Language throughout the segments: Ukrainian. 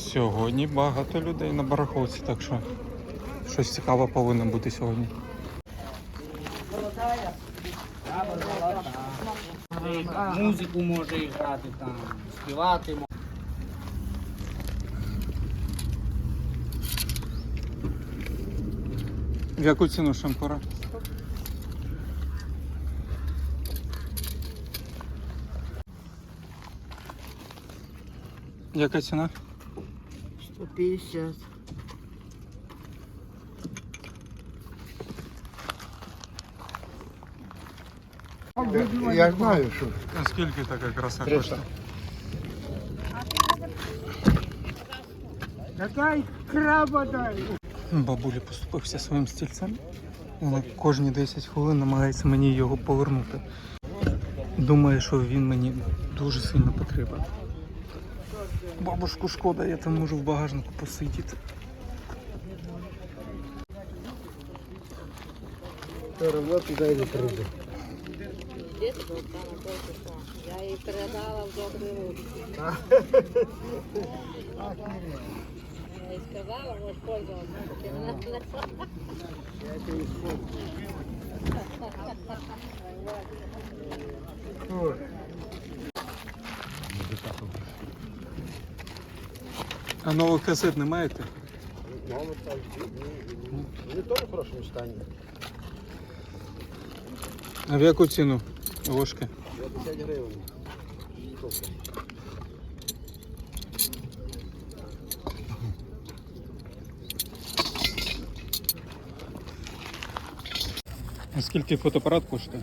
Сьогодні багато людей на барахолці, так що щось цікаве повинно бути сьогодні. Музику може грати там, співати. В яку ціну шампура? Яка ціна? 150. Я знаю, що А скільки така краса 300. коштує? Дай краба дай. Бабуля поступився своїм стільцем. Вона кожні 10 хвилин намагається мені його повернути. Думає, що він мені дуже сильно потрібен. Бабушку шкода, я там можу в багажнику посидіти. Равно туди не прийде. Я їй передала в добрі руки. Я їй сказала, можеш пользуватися. Ти мене не Ой. А нових касет не маєте? Мало так. Не то в хорошому стані. А в яку ціну ложки? 50 гривень. А скільки фотоапарат коштує?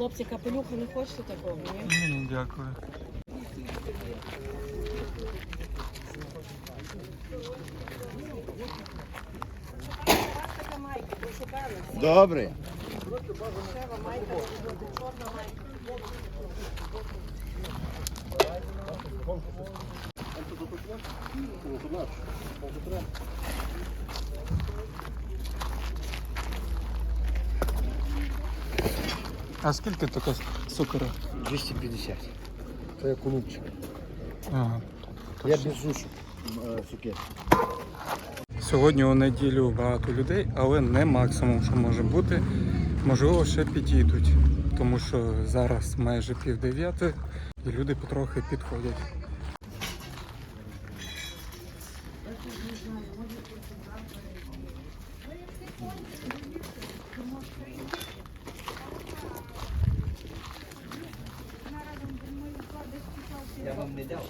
Хлопці, капелюха не хочете такого, ні? Ні, дякую. Добре. А скільки така цукора? 250. Це як голубчик. Ага. Я без зушок цукер. Сьогодні у неділю багато людей, але не максимум, що може бути. Можливо, ще підійдуть, тому що зараз майже пів дев'яти і люди потрохи підходять. Я вам не дав.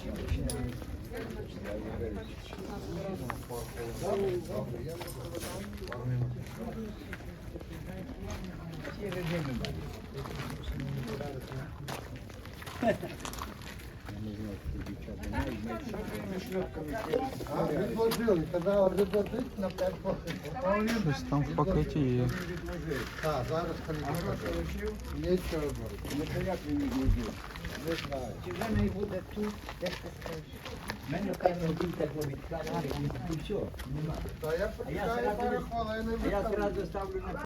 відложили, казали, відложить на 5 Щось там в пакеті є. Так, зараз перейдемо. Нічого робити. Ну, як він відложив? Не знаю. Чи в мене буде тут, як ти скажеш? В мене певно дітей відкладали, і все, нема. Та я я почекаю зразу- пару хвилин і А я виставлю. зразу ставлю на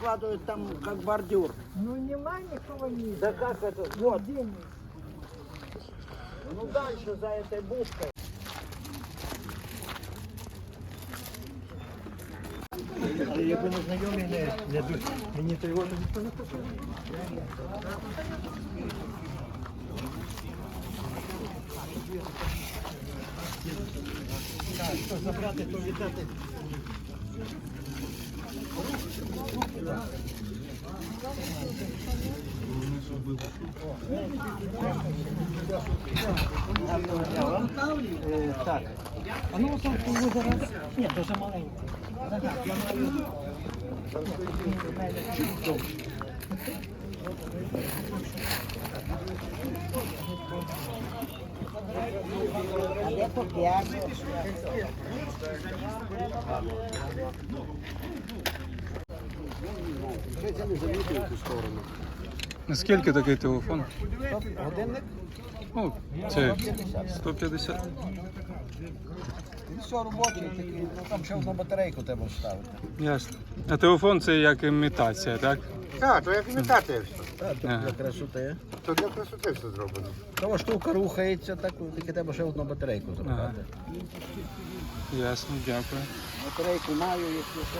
складывают там как бордюр. Ну нема никого не Да как это? Вот. Ну дальше за этой будкой. Якби не знайомі, не, не дуже. Мені то його ніхто не послухає. Так, що забрати, то віддати. Так. А ну там зараз. Ні, дуже маленько. Ага, я? Наскільки такий телефон? Годинник? Ну, це 150. Він все робочий такий. Ну там ще одну батарейку треба вставити. Ясно. А телефон це як імітація, так? Так, то як імітація все. Так, Ага. для красоти. То для красоти все зроблено. Того штука рухається, так тільки треба ще одну батарейку зробити. Ясно, дякую. Батарейку маю, якщо що.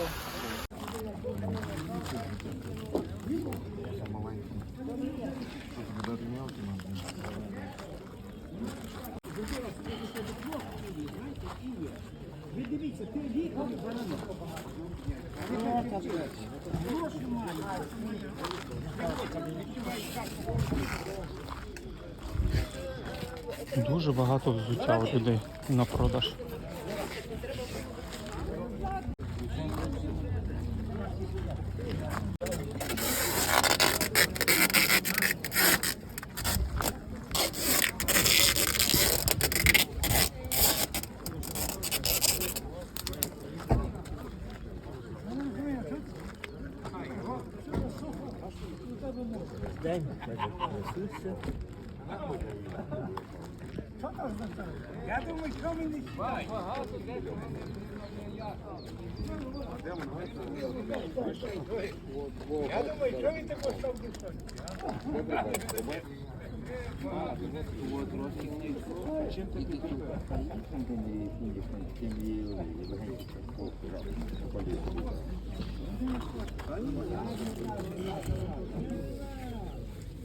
Дуже багато взуття у людей на продаж. День, так несуться.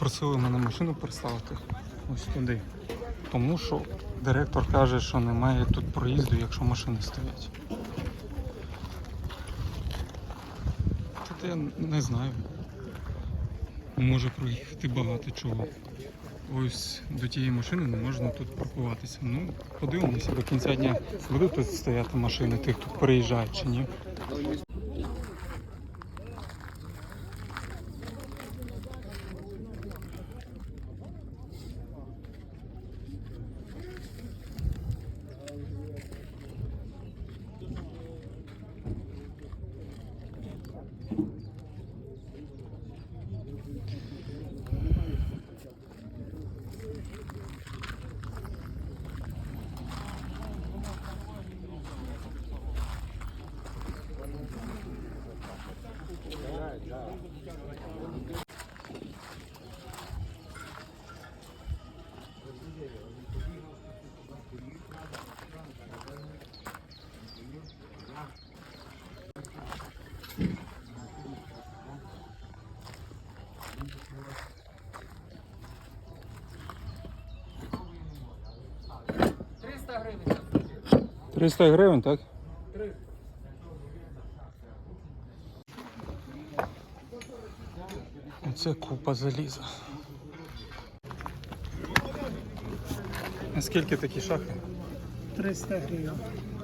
Попросили мене машину переставити ось туди. Тому що директор каже, що немає тут проїзду, якщо машини стоять. Та я не знаю. Може проїхати багато чого. Ось до тієї машини не можна тут паркуватися. Ну, подивимося до кінця дня. Будуть тут стояти машини, тих, хто переїжджає чи ні. Гривень. 300 гривень, так? Оце купа заліза. А скільки такі шахи? 300 гривень.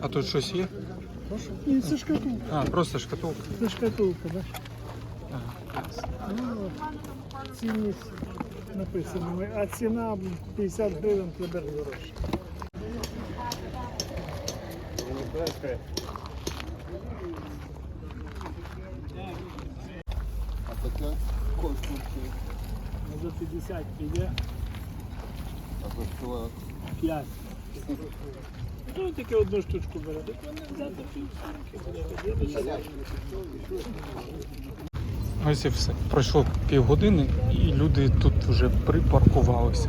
А тут щось є? Ні, це шкатулка. А, просто шкатулка. Це шкатулка, да? Ага. Ну, цінність написано, а ціна 50 гривень тебе гроші. А таке конструкція. За 50 піде? 5. Ну, тільки одну штучку бере. Так вони взяти півсумки. Ось і все. Пройшло півгодини, і люди тут вже припаркувалися.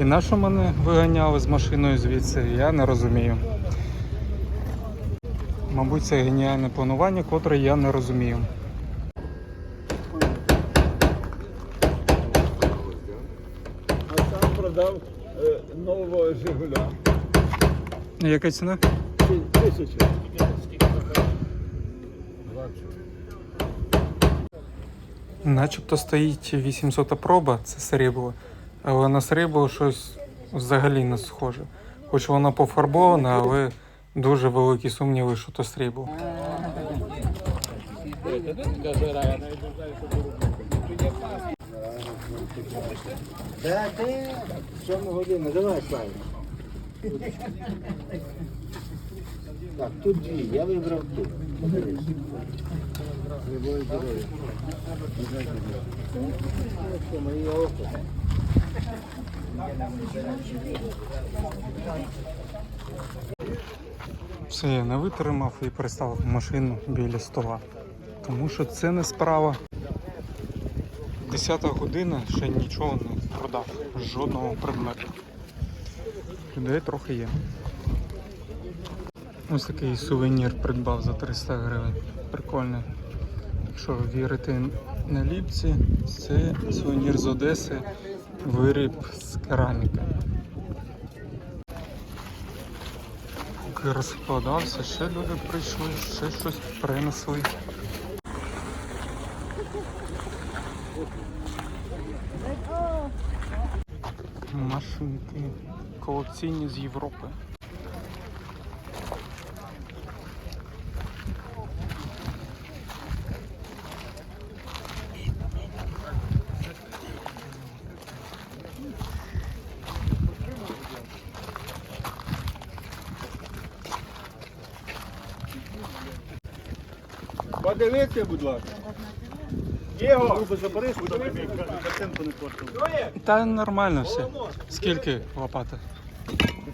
І на що мене виганяли з машиною звідси, я не розумію. Мабуть, це геніальне планування, котре я не розумію. А сам продав е, нового Жигуля. Яка ціна? Тисячу. Начебто стоїть 800 проба, це срібло, але на срібло щось взагалі не схоже. Хоч воно пофарбоване, але дуже великі сумніви, що то срібло. Та ти, сьому годину, давай, Славі. Так, тут дві, я вибрав ту. Подивись. Любої дороги. Моє око. Все, я не витримав і переставив машину біля стола. Тому що це не справа. Десята година ще нічого не продав, жодного предмету. Людей трохи є. Ось такий сувенір придбав за 300 гривень. Прикольний. Якщо вірити на ліпці, це сувенір з Одеси, виріб з кераміки. Розкладався, ще люди прийшли, ще щось принесли. Колекційні з Європи. Подивіться, будь ласка. Коштував. Та нормально все. Скільки лопата?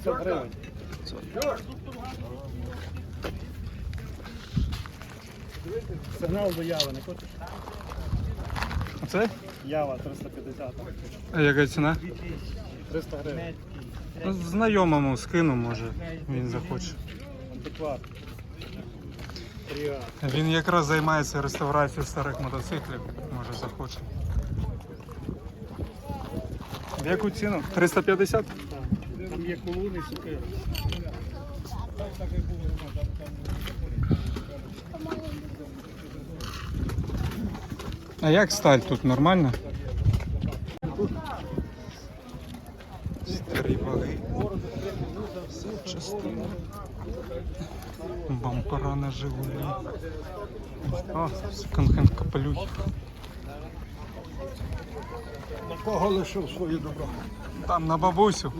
500 гривень. Сигнал до яви не хочеш? Оце? Ява 350. А яка ціна? 300 гривень. Ну, знайомому скину, може, він захоче. Антиквар. Він якраз займається реставрацією старих мотоциклів, може захоче. В яку ціну? 350? Там є колуни, сукири. А як сталь тут нормально? Старі ваги. Частина. Бампера на Жигулі. О, секонд-хенд капелюхи. На кого лишив свою добро? Там на бабусю.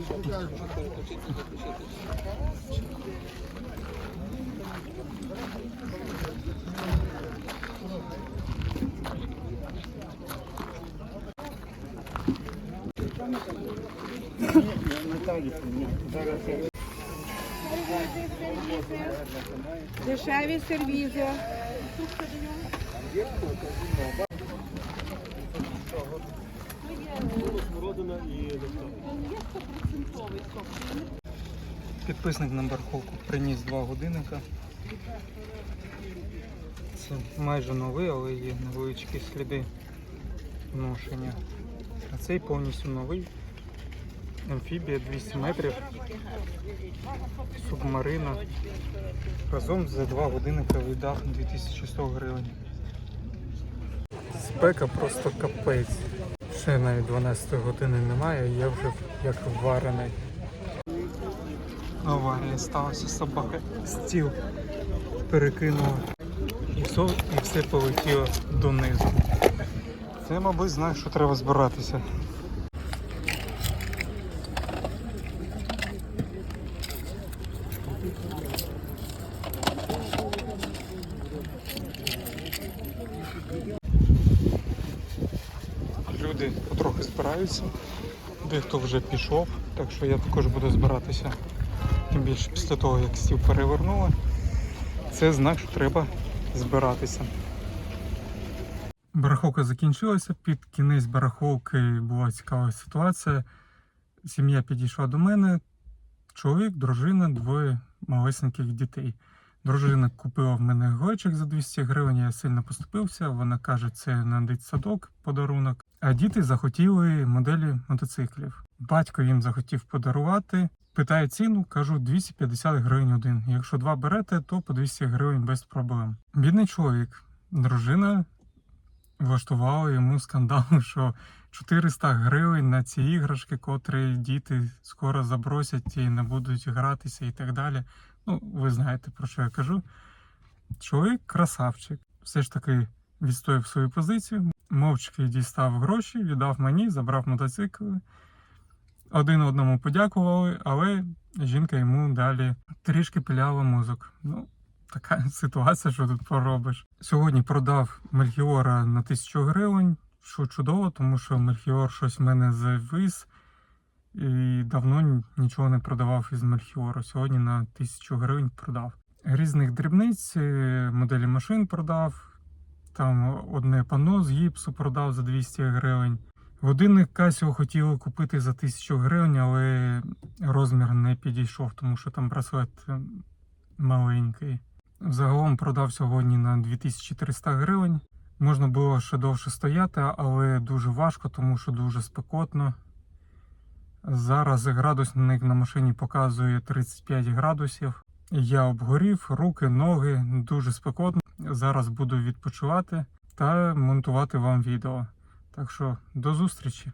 Дешеві сервізи. Підписник на барахолку приніс два годинника. Це майже новий, але є невеличкі сліди ношення. А цей повністю новий. Амфібія 200 метрів. Субмарина. Разом за два годинника віддав 2100 гривень. Спека просто капець. Ще навіть 12 години немає, я вже як варений. Аварія сталася собака. Стіл перекинула і все, і все полетіло донизу. Це, мабуть, знак, що треба збиратися. Збираються, дехто вже пішов, так що я також буду збиратися. Тим більше після того, як стіл перевернули, це знак, що треба збиратися. Бараховка закінчилася. Під кінець бараховки була цікава ситуація. Сім'я підійшла до мене, чоловік, дружина, двоє малесеньких дітей. Дружина купила в мене глечик за 200 гривень, я сильно поступився. Вона каже, це на дитсадок подарунок. А діти захотіли моделі мотоциклів. Батько їм захотів подарувати. Питає ціну, кажу 250 гривень один. Якщо два берете, то по 200 гривень без проблем. Бідний чоловік, дружина влаштувала йому скандал, що 400 гривень на ці іграшки, котрі діти скоро забросять і не будуть гратися і так далі. Ну, ви знаєте про що я кажу. Чоловік красавчик. Все ж таки відстояв свою позицію, мовчки дістав гроші, віддав мені, забрав мотоцикли. Один одному подякували, але жінка йому далі трішки пиляла мозок. Ну, така ситуація, що тут поробиш. Сьогодні продав Мельхіора на 1000 гривень, що чудово, тому що Мельхіор щось в мене завис. І давно нічого не продавав із Мельхіору. Сьогодні на 1000 гривень продав. Різних дрібниць, е, моделі машин продав. Там одне панно з гіпсу продав за 200 гривень. Годинник Casio хотіли купити за 1000 гривень, але розмір не підійшов, тому що там браслет е, маленький. Загалом продав сьогодні на 2300 гривень. Можна було ще довше стояти, але дуже важко, тому що дуже спекотно. Зараз градусник на машині показує 35 градусів. Я обгорів, руки, ноги, дуже спекотно. Зараз буду відпочивати та монтувати вам відео. Так що до зустрічі!